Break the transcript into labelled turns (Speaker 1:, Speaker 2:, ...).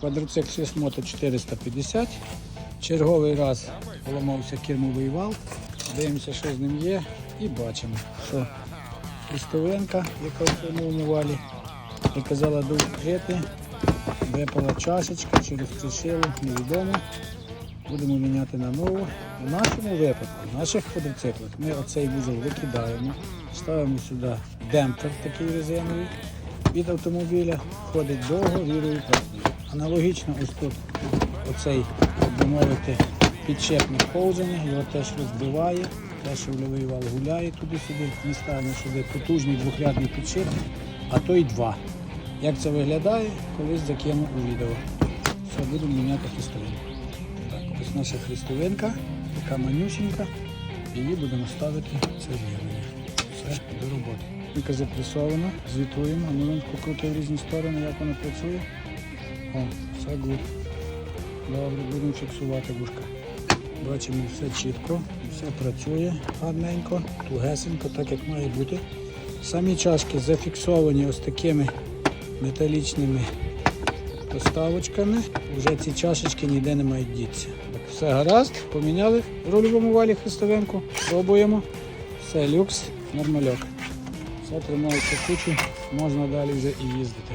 Speaker 1: Квадроцикл Свісмота 450. Черговий раз поламався кермовий вал. Дивимося, що з ним є. І бачимо, що хрестовинка, яка в кермовому валі, як казала дух випала чашечка через пришилу, невідомо. Будемо міняти на нову. У нашому випадку, в наших квадроциклах, ми оцей вузол викидаємо, ставимо сюди демпфер такий резиновий від автомобіля, входить довго, вірою працює. Аналогічно ось тут оцей, так би мовити, підшипник ковзання, його теж розбиває, теж рульовий вал гуляє туди-сюди. Ми ставимо сюди потужний двохрядний підшипник, а то й два. Як це виглядає, колись закину у відео. Все, будемо міняти хрестовинку. Так, ось наша хрестовинка, така манюсінька. Її будемо ставити це з'єднання. Все, до роботи. Тільки запресована, звітуємо, він покрутив в різні сторони, як воно працює. О, все гуд. Добре, будемо фіксувати вушка. Бачимо все чітко, все працює гарненько, тугесенько, так як має бути. Самі чашки зафіксовані ось такими металічними поставочками. Вже ці чашечки ніде не мають дітися. Так, все гаразд, поміняли в рульовому валі хрестовинку, пробуємо. Все, люкс, нормальок. Все тримається кучу, можна далі вже і їздити.